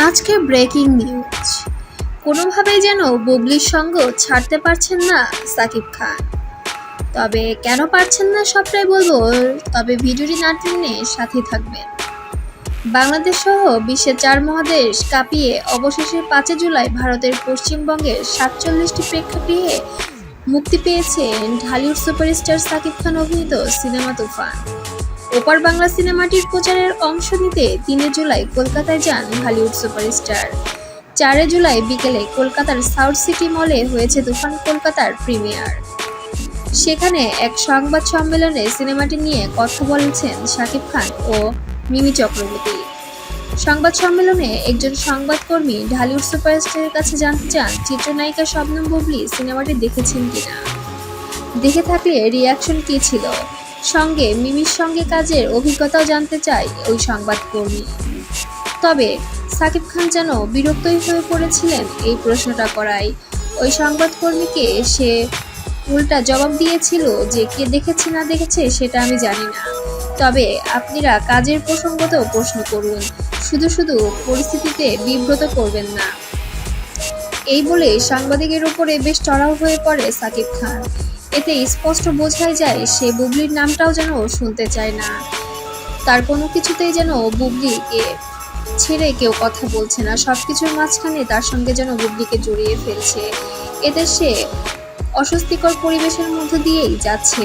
আজকে breaking news কোনোভাবেই যেন বুবলির সঙ্গ ছাড়তে পারছেন না সাকিব খান। তবে কেন পারছেন না সবটাই বলব, তবে ভিডিওটি না টেনে সাথে থাকবেন। বাংলাদেশ সহ বিশ্বের চার মহাদেশ কাঁপিয়ে অবশেষে পাঁচই জুলাই ভারতের পশ্চিমবঙ্গের সাতচল্লিশটি প্রেক্ষাগৃহে মুক্তি পেয়েছে ঢালিউড সুপারস্টার সাকিব খান অভিনীত সিনেমা তুফান। ওপার বাংলা সিনেমাটির প্রচারের অংশ নিতে তিনে জুলাই কলকাতায় যান হলিউড সুপারস্টার। চারে জুলাই বিকেলে কলকাতার সাউথ সিটি মলে হয়েছে তুফান কলকাতার প্রিমিয়ার। সেখানে এক সংবাদ সম্মেলনে সিনেমাটি নিয়ে কথা বলেছেন শাকিব খান ও মিমি চক্রবর্তী। সংবাদ সম্মেলনে একজন সংবাদকর্মী ঢালিউড সুপারস্টারের কাছে জানতে চান, চিত্রনায়িকা শবনম বুবলি সিনেমাটি দেখেছেন কিনা। দেখে থাকলে রিয়াকশন কী ছিল? সঙ্গে মিমির সঙ্গে কাজের অভিজ্ঞতাও জানতে চাই ওই সংবাদকর্মী। তবে সাকিব খান যেন বিরক্তই হয়ে পড়েছিলেন এই প্রশ্নটা করায়। ওই সংবাদকর্মীকে সে উল্টা জবাব দিয়েছিল যে কে দেখেছে না দেখেছে সেটা আমি জানি না। তবে আপনারা কাজের প্রসঙ্গতেও প্রশ্ন করুন। শুধু শুধু পরিস্থিতিতে বিব্রত করবেন না। এই বলে সাংবাদিকের উপরে বেশ চড়াও হয়ে পড়ে সাকিব খান। এতে স্পষ্ট বোঝাই যায় সে বুবলির নামটাও যেন শুনতে চায় না। তার কোনো কিছুতেই যেন বুবলিকে ছেড়ে কেউ কথা বলছে না। সব কিছুর মাঝখানে তার সঙ্গে যেন বুবলিকে জড়িয়ে ফেলছে। এতে সে অস্বস্তিকর পরিবেশের মধ্য দিয়েই যাচ্ছে।